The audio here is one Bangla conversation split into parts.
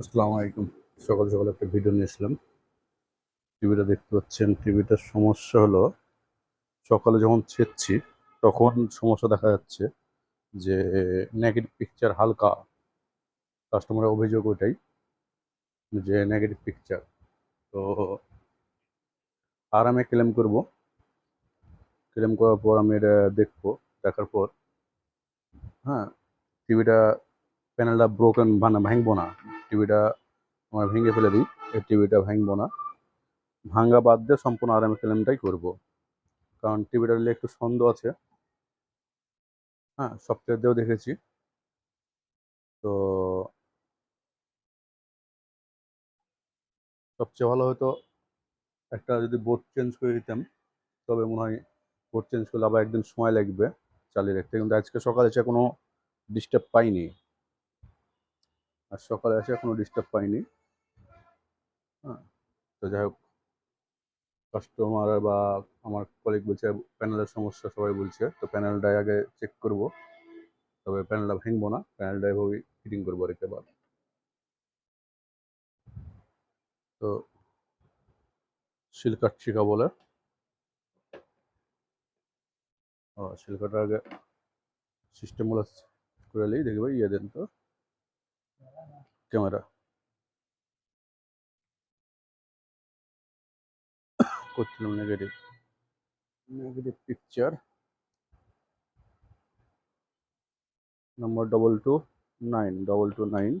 আসসালামু আলাইকুম। সকাল সকাল একটা ভিডিও নিয়েছিলাম টিভিটা দেখতে পাচ্ছেন। টিভিটার সমস্যা হলো, সকালে যখন ছেড়ছি তখন সমস্যা দেখা যাচ্ছে যে নেগেটিভ পিকচার হালকা। কাস্টমারের অভিযোগ ওইটাই যে নেগেটিভ পিকচার তো আর আমি ক্লেম করব। ক্লেম করার পর আমি এটা দেখব, দেখার পর। হ্যাঁ টিভিটা প্যানেলটা ব্রোকেন মানে ভাঙবো না। টিভিটা আমার ভেঙে ফেলে দিই, এই টিভিটা ভাঙবো না। ভাঙ্গা বাদ দিয়ে সম্পূর্ণ আরামে ক্লেমটাই করব। কারণ টিভিটা নিয়ে একটু সন্দেহ আছে। হ্যাঁ সফটওয়্যার দিয়েও দেখেছি। তো সবচেয়ে ভালো হতো একটা যদি বোর্ড চেঞ্জ করে দিতাম, তবে মনে হয় বোর্ড চেঞ্জ করলে আবার একদিন সময় লাগবে চালিয়ে রাখতে কিন্তু আজকে সকালে সে কোনো ডিস্টার্ব পাইনি। আর সকালে এসে কোনো ডিস্টার্ব পাইনি। হ্যাঁ তো যাই হোক। কাস্টমার বা আমার কলিগ বলছে প্যানেলের সমস্যা সবাই বলছে, তো প্যানেলটাই আগে চেক করব। তবে প্যানেলটা ভেঙবো না প্যানেলটা এভাবেই ফিটিং করব আর এবার তো শিলকাট শিখা বলে। ও শিলকাটা আগে সিস্টেমগুলো করে নিই দেখবে ইয়ে দেন তো। कैमरा कुछ negative negative picture number double two nine double two nine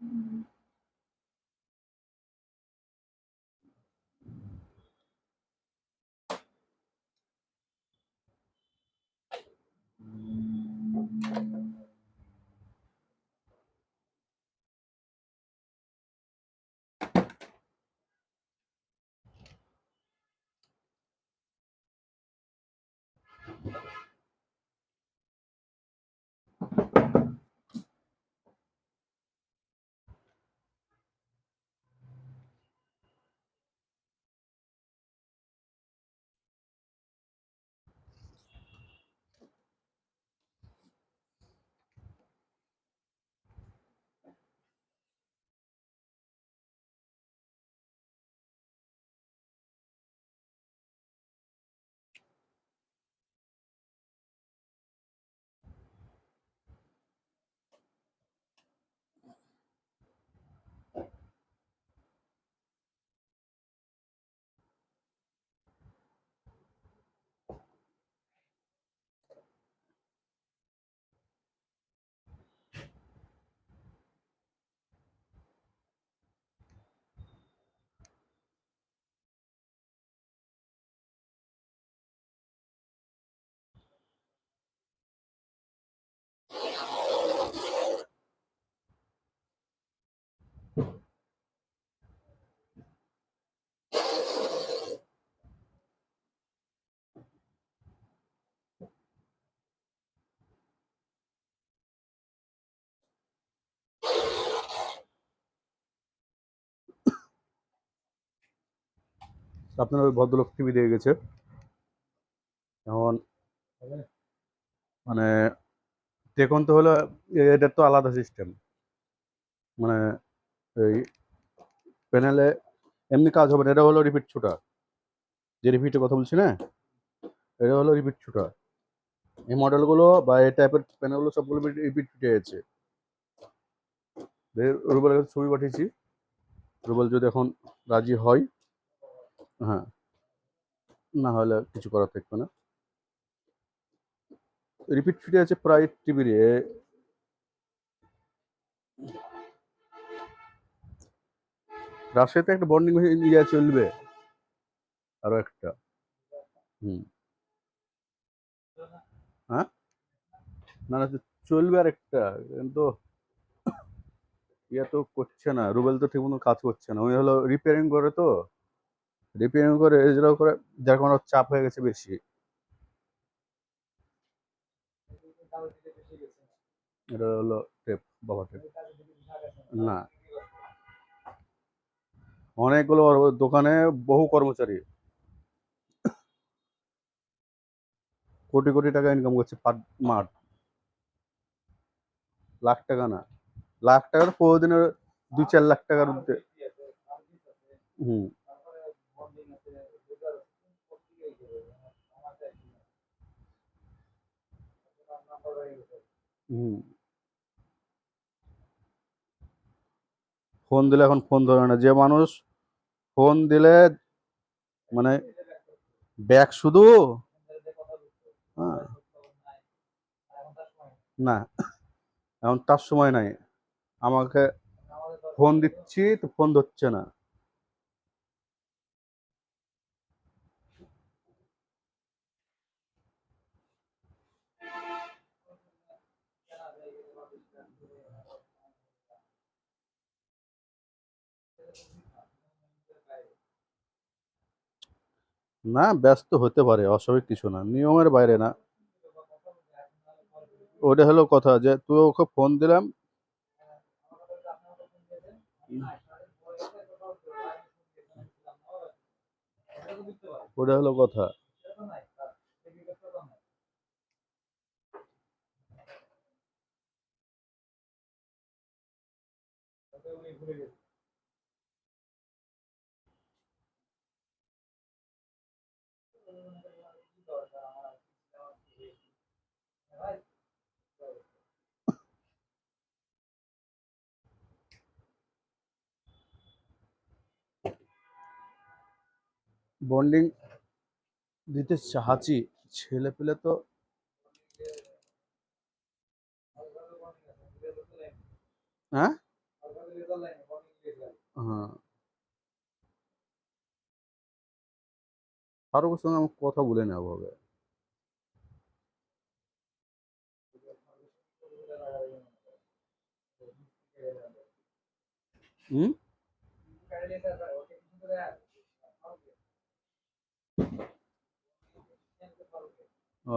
嗯。আপনার ওই ভদ্রলোক টিভি দিয়ে গেছে। এখন মানে টেকন তো হলো এটার তো আলাদা সিস্টেম মানে এই প্যানেলে এমনি কাজ হবে না, এটা হলো রিপিট ছুটা যে রিপিটের কথা বলছি না? এটা হলো রিপিট ছুটা এই মডেলগুলো বা এই টাইপের প্যানেলগুলো সবগুলো রিপিট ছুটে গেছে রুবেলের ছবি পাঠিয়েছি। রুবেল যদি এখন রাজি হয় হ্যাঁ। না হলে কিছু করার থাকবে না। রিপিট ফিটে আছে প্রায় টিভির রাশিয়াতে একটা বন্ডিং ইয়ে চলবে। আরও একটা। হুম। হ্যাঁ? না না চলবে আর একটা কিন্তু ইয়ে তো করছে না। রুবেল তো ঠিক মতো কাজ করছে না। ওই হলো রিপেয়ারিং করে তো। রিপেয়ারিং করে এজরাও করে, যার ওর চাপ হয়ে গেছে বেশি। এটা হলো টেপ বাবা টেপ না। অনেকগুলো দোকানে বহু কর্মচারী। কোটি কোটি টাকা ইনকাম করছে পার মাঠ। লাখ টাকা না। লাখ টাকা তো প্রতিদিনের দুই চার লাখ টাকার মধ্যে। হুম। ফোন দিলে এখন ফোন ধরে না। যে মানুষ ফোন দিলে মানে ব্যাগ শুধু? হ্যাঁ। না, এখন তার সময় নাই। আমাকে ফোন দিচ্ছি তো ফোন ধরছে না। না, ব্যস্ত হতে পারে, অস্বাভাবিক কিছু না, নিয়মের বাইরে না। ওটা হলো কথা যে, তুই ওকে ফোন দিলাম। ওটা হলো কথা। বন্ডিং দিতে চাহাচ্ছি ছেলে পেলে তো হ্যাঁ? হ্যাঁ। ফারুকের সঙ্গে আমার কথা বলে নেওয়া হবে। হুম? ও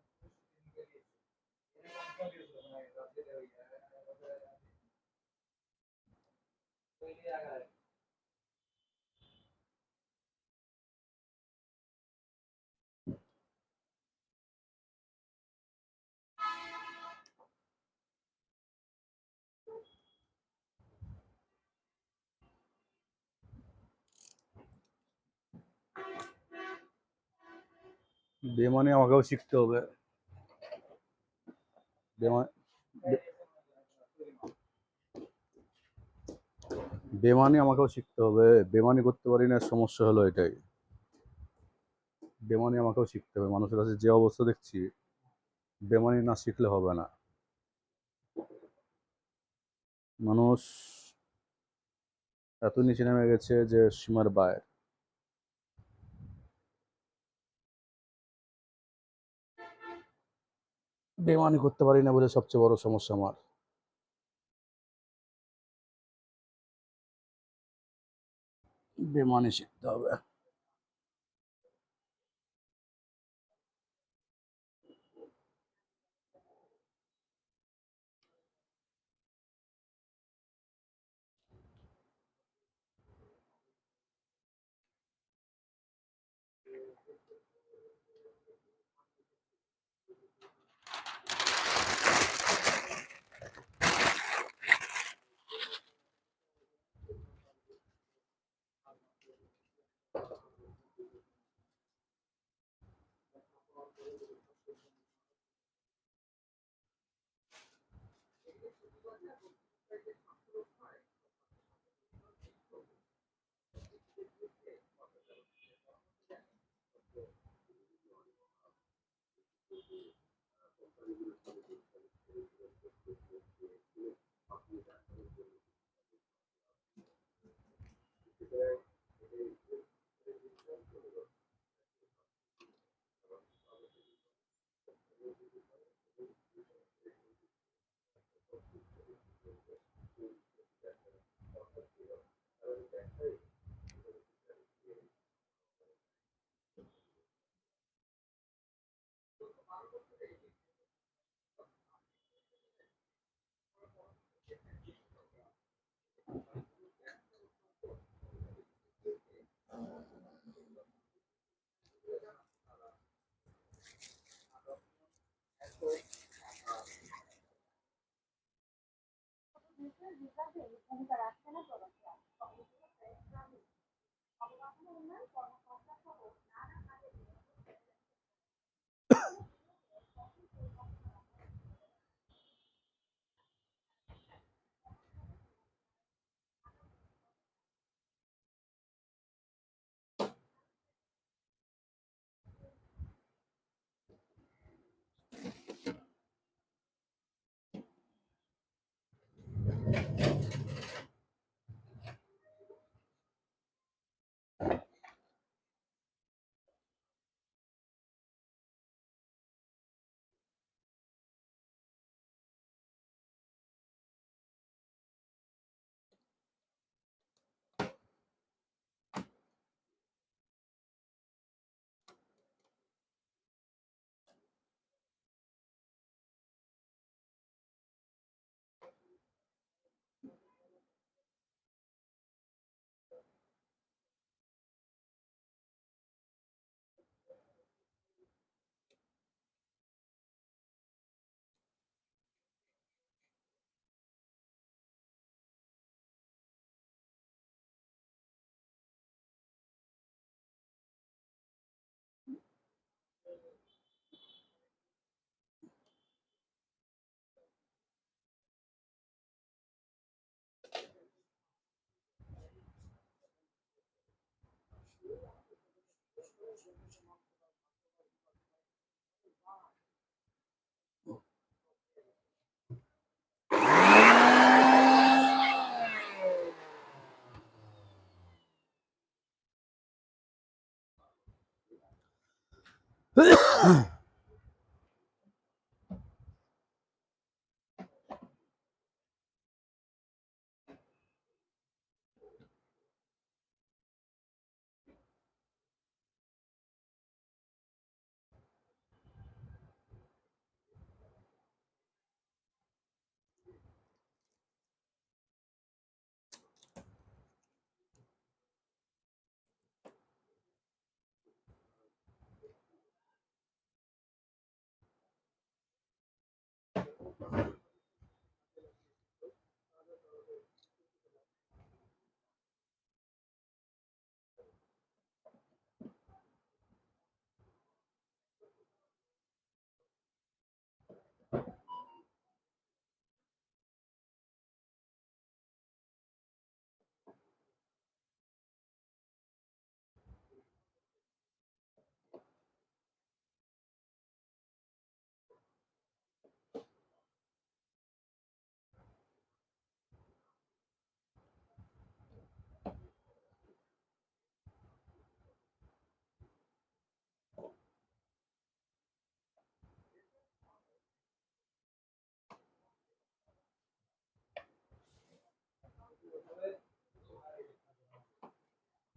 বেমানি আমাকেও শিখতে হবে। বেমান আমাকেও শিখতে হবে। বেমানি করতে পারি না, সমস্যা হলো এটাই। বেমানি আমাকেও শিখতে হবে। মানুষের কাছে যে অবস্থা দেখছি, বেমানি না শিখলে হবে না। মানুষ এত নিচে নেমে গেছে যে সীমার বাইরে। বেমানি করতে পারি না বলে সবচেয়ে বড় সমস্যা আমার। বেমানি শিখতে হবে। today. কর্মসংস্থান সহ Ugh!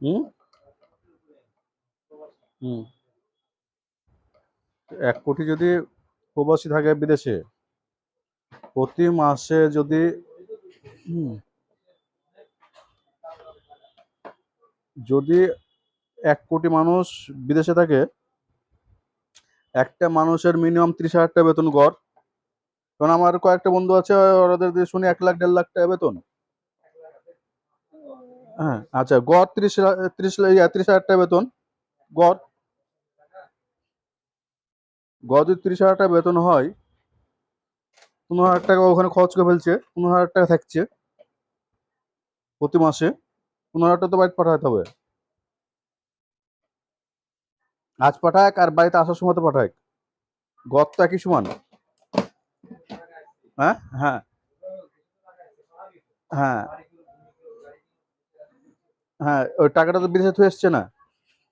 হুম? হুম। এক কোটি যদি প্রবাসী থাকে বিদেশে প্রতি মাসে যদি যদি এক কোটি মানুষ বিদেশে থাকে একটা মানুষের মিনিমাম ত্রিশ হাজার টাকা বেতন গড়। কারণ আমার কয়েকটা বন্ধু আছে ওদের শুনি এক লাখ দেড় লাখ টাকা বেতন। হ্যাঁ আচ্ছা গড় ত্রিশ ত্রিশ ত্রিশ হাজার টাকা বেতন, গড়। গড় যদি ত্রিশ হাজার টাকা বেতন হয়, পনেরো হাজার টাকা ওখানে খরচ করে ফেলছে, পনেরো হাজার টাকা থাকছে প্রতি মাসে, পনেরো হাজার টাকা তো বাড়িতে পাঠাতে হবে। আজ পাঠাক আর বাড়িতে আসার সময় তো পাঠাক। গড় তো একই সমান। হ্যাঁ হ্যাঁ। হ্যাঁ হ্যাঁ ওই টাকাটা তো বিদেশে থুয়ে এসছে না।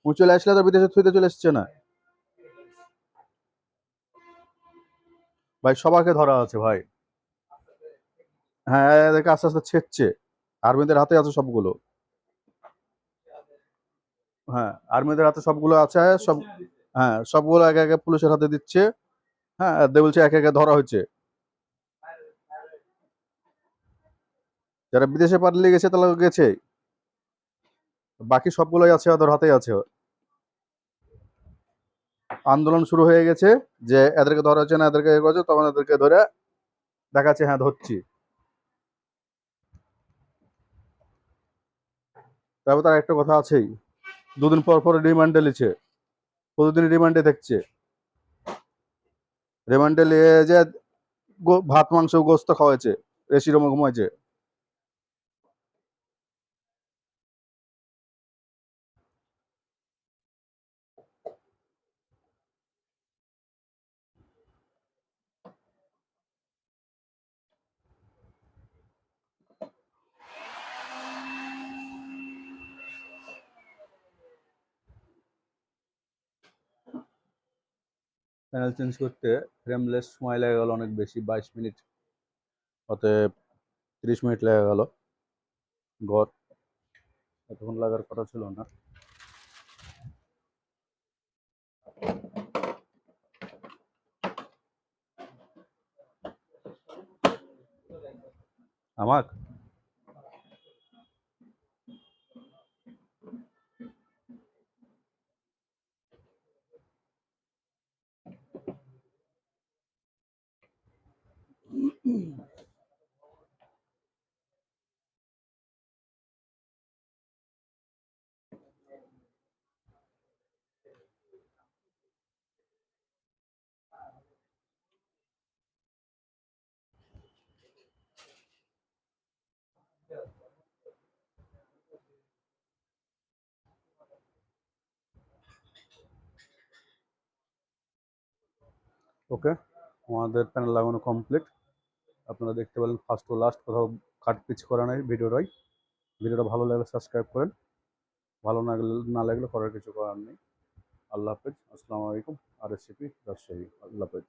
ও চলে আসলে তো বিদেশে থুইতে চলে এসছে না। ভাই, সবাইকে ধরা আছে ভাই। হ্যাঁ এদেরকে আস্তে আস্তে ছেড়ছে আর্মিদের হাতে আছে সবগুলো। হ্যাঁ আর্মিদের হাতে সবগুলো আছে, সব হ্যাঁ সবগুলো একে একে পুলিশের হাতে দিচ্ছে। হ্যাঁ দিয়ে বলছে একে একে ধরা হয়েছে। যারা বিদেশে পালিয়ে গেছে, তারা গেছে। বাকি সবগুলোই আছে ওদের হাতেই আছে। আন্দোলন শুরু হয়ে গেছে যে এদেরকে ধরা হচ্ছে না এদেরকে এ করছে, তখন এদেরকে ধরে দেখাচ্ছে হ্যাঁ ধরছি। তারপর তার একটা কথা আছেই। দুদিন পর পর রিমান্ডে লিছে। প্রতিদিন রিমান্ডে দেখছে। রিমান্ডে নিয়ে যে ভাত, মাংস, গোস্ত খাওয়াইছে এসি রুমে ঘুমাইছে। প্যানেল চেঞ্জ করতে ফ্রেমলেস সময় লেগে গেল অনেক বেশি, বাইশ মিনিট, অতএব তিরিশ মিনিট লেগে গেল। গড়, এতক্ষণ লাগার কথা ছিল না। আমার ওকে? আমাদের প্যানেল লাগানো কমপ্লিট আপনারা দেখতে পেলেন ফার্স্ট ও লাস্ট কোথাও কাট পিচ করা নাই ভিডিওটাই ভিডিওটা ভালো লাগলে সাবস্ক্রাইব করেন। ভালো না না লাগলে করার কিছু করার নেই। আল্লাহ হাফেজ। আসসালামু আলাইকুম। আর রেসিপি রাজশাহী। আল্লাহ হাফেজ।